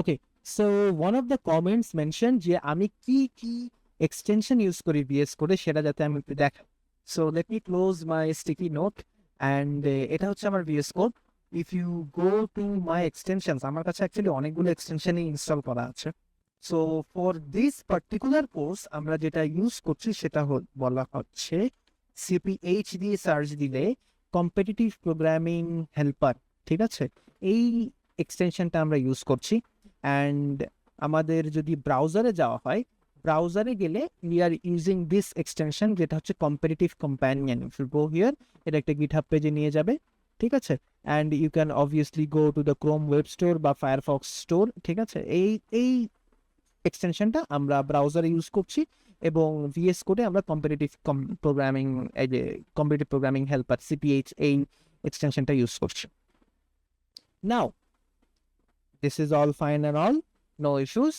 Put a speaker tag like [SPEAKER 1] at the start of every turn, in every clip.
[SPEAKER 1] Okay so one of the comments mention যে আমি কি কি এক্সটেনশন ইউজ করি বিএস করে সেটা যাতে আমি একটু দেখা so let me close my sticky note and এটা হচ্ছে আমার VS code if you go to my extensions আমার কাছে অ্যাকচুয়ালি অনেকগুলো এক্সটেনশনই ইনস্টল করা আছে। So for this particular course আমরা যেটা ইউজ করছি সেটা বলা হচ্ছে সিপিএইচ দিয়ে সার্চ দিলে কম্পিটিটিভ প্রোগ্রামিং হেল্পার ঠিক আছে? এই এক্সটেনশনটা আমরা ইউজ করছি। অ্যান্ড আমাদের যদি ব্রাউজারে যাওয়া হয় ব্রাউজারে গেলে we are using this extension যেটা হচ্ছে কম্পিটিটিভ কম্প্যানিয়ন গো হিয়ার এটা একটা গিটহাব পেজে নিয়ে যাবে, ঠিক আছে? And you can obviously go to the Chrome web store বা ফায়ারফক্স স্টোর ঠিক আছে? এই এই এক্সটেনশনটা আমরা ব্রাউজারে ইউজ করছি এবং ভিএস কোডে আমরা কম্পিটিটিভ প্রোগ্রামিং এই যে কম্পিটিটিভ প্রোগ্রামিং হেল্পার সিপিএইচ এই এক্সটেনশনটা ইউজ করছি। Now this is all fine and all no issues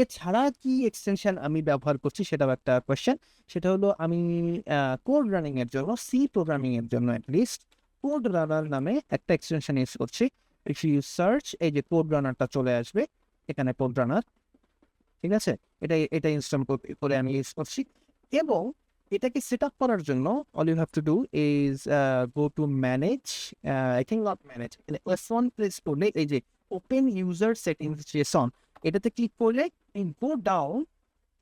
[SPEAKER 1] এছাড়া কি এক্সটেনশন আমি ব্যবহার করছি সেটাও একটা কোয়েশ্চেন সেটা হলো আমি কোড রানিং এর জন্য সি প্রোগ্রামিং এর জন্য অ্যাটলিস্ট কোড রানার নামে একটা এক্সটেনশন ইউজ করছি। ইফ ইউ সার্চ এই যে কোড রানারটা চলে আসবে, এখানে কোড রানার ঠিক আছে? এটা এটা ইনস্টল করে আমি ইউজ করছি। এবং এটাকে সেট আপ করার জন্য all you have to do is go to manage I think not manage S one press করলে এই যে ওপেন ইউজার সেটিংস জেসন এটাতে ক্লিক করলে গো ডাউন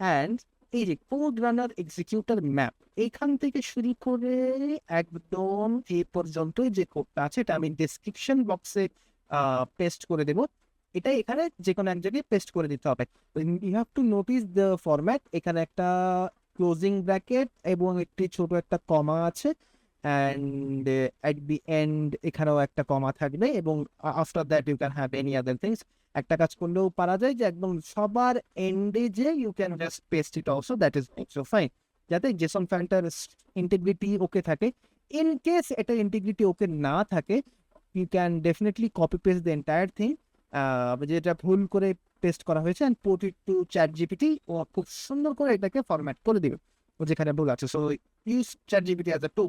[SPEAKER 1] অ্যান্ড এই যে কোড রানার এক্সিকিউটার ম্যাপ এইখান থেকে শুরু করে একদম এ পর্যন্ত যে কোডটা আছে এটা আমি ডেসক্রিপশন বক্সে পেস্ট করে দেবো। এটা এখানে যে কোনো এক জায়গায় পেস্ট করে দিতে হবে। You have to notice the format এখানে একটা ক্লোজিং ব্র্যাকেট এবং একটি ছোট একটা কমা আছে অ্যান্ড অ্যাট দি এন্ড এখানেও একটা কমা থাকবে এবং after that you can have any other things একটা কাজ করলেও পারা যায় যে একদম সবার এন্ডে যে you can just paste it also that is also fine যাতে জেসন ফাইলটার ইন্টিগ্রিটি ওকে থাকে. ইন কেস এটা ইন্টিগ্রিটি ওকে না থাকে you can definitely copy paste the entire thing যেটা ভুল করে পেস্ট করা হয়েছে and port it to ChatGPT ও খুব সুন্দর করে এটাকে ফরম্যাট করে দিবে। ও যেখানে ভুল আছে so use ChatGPT as a to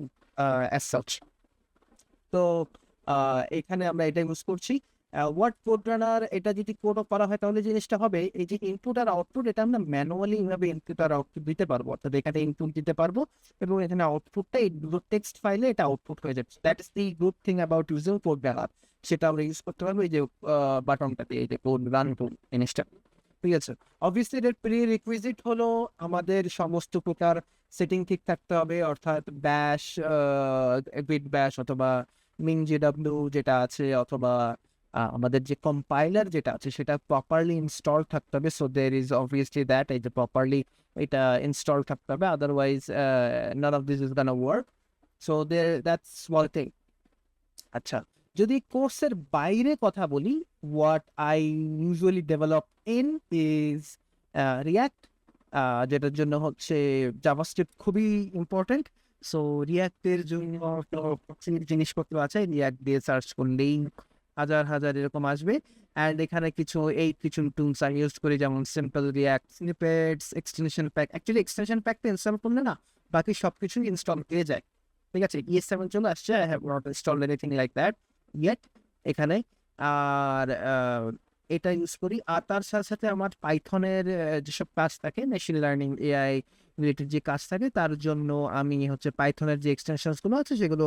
[SPEAKER 1] as such তো এখানে আমরা এটা ইউজ করছি। ওয়ার্ড কোড এটা যদি কোড করা হয়, তাহলে জিনিসটা হবে এই যে ইনপুট আর আউটপুট এটা আমরা ম্যানুয়ালি এইভাবে ইনপুট আর আউটপুট দিতে পারব। অর্থাৎ এখানে ইনপুট দিতে পারব এবং এখানে আউটপুটটা এই দুটো টেক্সট ফাইলে এটা আউটপুট হয়ে যাচ্ছে that is the good thing about using Code Runner সেটা আমরা ইউজ করতে পারব, এই যে বাটনটা দিয়ে, এই যে কোড রান জিনিসটা। ঠিক আছে? অবভিয়াসলি এর প্রি রিকুইজিট হলো আমাদের সমস্ত প্রকার সেটিং ঠিক থাকতে হবে, অর্থাৎ ব্যাশ বিট ব্যাশ অথবা মিন জিডাব্লিউ যেটা আছে, অথবা আমাদের যে কম্পাইলার যেটা আছে, সেটা প্রপারলি ইনস্টল থাকতে হবে। So there is obviously that এই যে প্রপারলি এটা ইনস্টল থাকতে হবে। Otherwise none of this is gonna work so they that's one thing আচ্ছা যদি কোর্সের বাইরে কথা বলি what I usually develop in is React যেটার জন্য হচ্ছে জাভাস্ক্রিপ্ট খুবই ইম্পর্টেন্ট সো রিয়াক্টের জন্য জিনিসপত্র আছে। রিয়াক্ট দিয়ে সার্চ করলেই হাজার হাজার এরকম আসবে। অ্যান্ড এখানে কিছু এই কিছু টুলস আমি ইউজ করি, যেমন simple React snippets extension pack actually extension প্যাকটা ইনস্টল করলে না, বাকি সব কিছু ইনস্টল হয়ে যায়। ঠিক আছে? ইএস সেভেন চলে আসছে I have not install anything like that yet এখানে, আর এটা ইউজ করি। আর তার সাথে সাথে আমার পাইথনের যেসব কাজ থাকে মেশিন লার্নিং এআই রিলেটেড যে কাজ থাকে, তার জন্য আমি হচ্ছে পাইথনের যে এক্সটেনশনসগুলো আছে, সেগুলো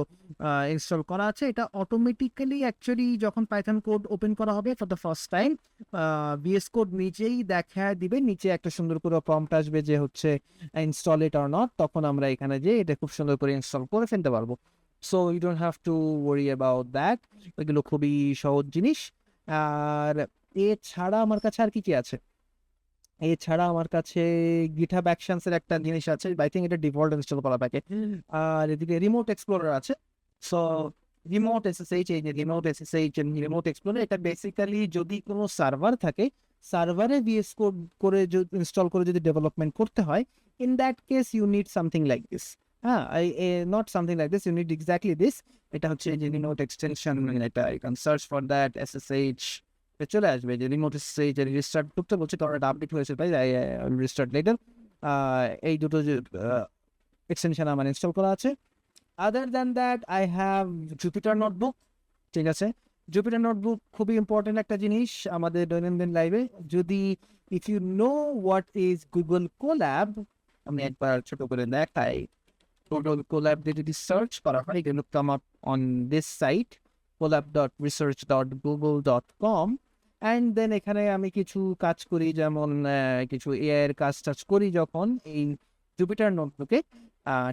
[SPEAKER 1] ইনস্টল করা আছে। এটা অটোমেটিক্যালি অ্যাকচুয়ালি যখন পাইথন কোড ওপেন করা হবে for the first time VS Code নিজেই দেখা দিবে, নিচে একটা সুন্দর করে প্রম্পট আসবে যে হচ্ছে ইনস্টল ইট অর নট তখন আমরা এখানে যে এটা খুব সুন্দর করে ইনস্টল করে ফেলতে পারব। So you don't have to worry about that এগুলো খুবই সহজ জিনিস। আর এছাড়া আমার কাছে আর কি কি আছে? এছাড়া আমার কাছে গিটহাব অ্যাকশনস এর একটা জিনিস আছে আই থিঙ্ক এটা ডিফল্ট ইনস্টল করা থাকে। আর এদিকে রিমোট এক্সপ্লোরার আছে। সো রিমোট এসএসএইচ এই রিমোট এসএসএইচ রিমোট এক্সপ্লোরার এটা বেসিক্যালি যদি কোনো সার্ভার থাকে সার্ভারে ভিএস কোড করে ইনস্টল করে যদি ডেভেলপমেন্ট করতে হয় in that case you need something like this হ্যাঁ I not something like this you need exactly this এটা হচ্ছে যে রিমোট এক্সটেনশন এটা you can search for that SSH চলে আসবে, যে রিমোট এসএসএইচ রিস্টার্ট করতে বলছে কারণ এটা আপডেট হয়েছে তাই রিস্টার্ট লেটার এই দুটো যে এক্সটেনশন আমার ইনস্টল করা আছে। Other than that I have Jupyter notebook ঠিক আছে? জুপিটার নোটবুক খুবই ইম্পর্টেন্ট একটা জিনিস আমাদের দৈনন্দিন লাইফে যদি if you know what is Google Colab আমি একবার ছোট করে দেখাই। গুগল কোল্যাব দিয়ে যদি সার্চ করা হয় it will come up on this site com and then এখানে আমি কিছু কাজ করি, যেমন কিছু এআই এর কাজ টাজ করি যখন এই জুপিটার নোটবুকে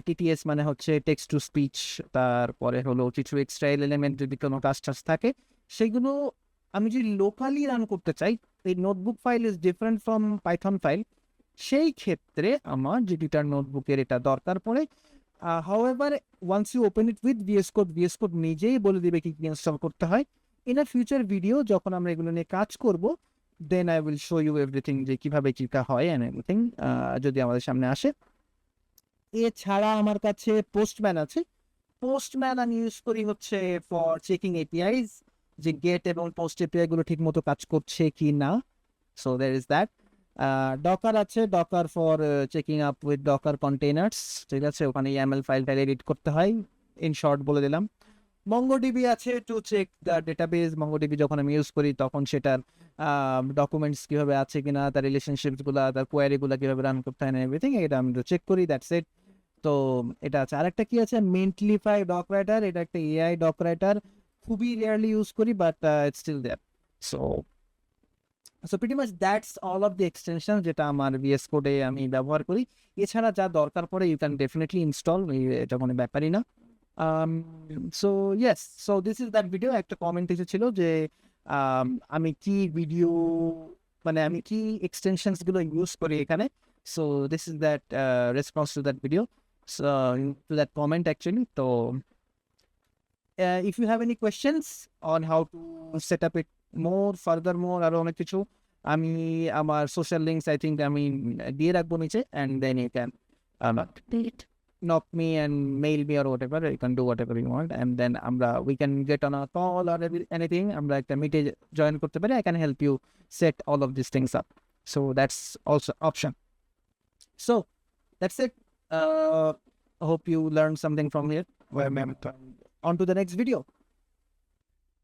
[SPEAKER 1] টিটিএস মানে হচ্ছে টেক্সট টু স্পিচ তারপরে হলো কিছু এক্সট্রা এলিমেন্ট যদি কোনো কাজ টাজ থাকে, সেগুলো আমি যদি লোকালি রান করতে চাই, এই notebook file is different from Python file সেই ক্ষেত্রে আমার জুপিটার নোটবুকের এটা দরকার পড়ে। However once you open it with VS Code VS Code নিজেই বলে দিবে কি কি ইনস্টল করতে হয়। ইন আ ফিউচার ভিডিও যখন আমরা এগুলো নিয়ে কাজ করব then I will show you everything যে কীভাবে কিটা হয় অ্যান্ড এভরিথিং যদি আমাদের সামনে আসে। এছাড়া আমার কাছে পোস্টম্যান আছে। পোস্টম্যান আমি ইউজ করি হচ্ছে ফর চেকিং এপিআইস যে গেট এবং পোস্ট এপিআই গুলো ঠিক মতো কাজ করছে কি না so there is that Docker আছে Docker for checking up with Docker containers ঠিক আছে? ওখানে ইএমএল ফাইল টাইল এডিট করতে হয় ইন শর্ট বলে দিলাম। মঙ্গোডিবি আছে to check the database MongoDB যখন আমি ইউজ করি, তখন সেটার ডকুমেন্টস কীভাবে আছে কিনা, তার রিলেশনশিপসগুলা, তার কোয়ারি কীভাবে রান করতে হয় না এভরিথিং এটা আমি চেক করি দ্যাটস ইট তো এটা আছে। আরেকটা কি আছে? মেন্টলিফাই ডক রাইটার এটা একটা এআই ডক রাইটার খুবই রেয়ারলি ইউজ করি but it's still there so so pretty much that's all of the extension যেটা আমার ভিএস কোডে আমি ব্যবহার করি। এছাড়া যা দরকার পড়ে ইউ ক্যান ডেফিনেটলি ইনস্টল এটা কোনো ব্যাপারই না। So yes so this is that video একটা কমেন্ট এসেছিল যে um, আমি কি ভিডিও মানে আমি কি এক্সটেনশনসগুলো ইউজ করি এখানে। So this is that response to that video so to that comment actually so uh, if you have any questions on how to set up it more furthermore আরো অনেক কিছু আমি আমার সোশ্যাল লিঙ্কস আই থিঙ্ক আমি দিয়ে রাখবো নিচে and then you can um, knock me and mail me or whatever you can do whatever you want and then আমরা we can get on a call or every- anything আমরা একটা মিটে join করতে পারি I can help you set all of these things up so that's also option so that's it uh, I hope you learned something from here. On to the next video.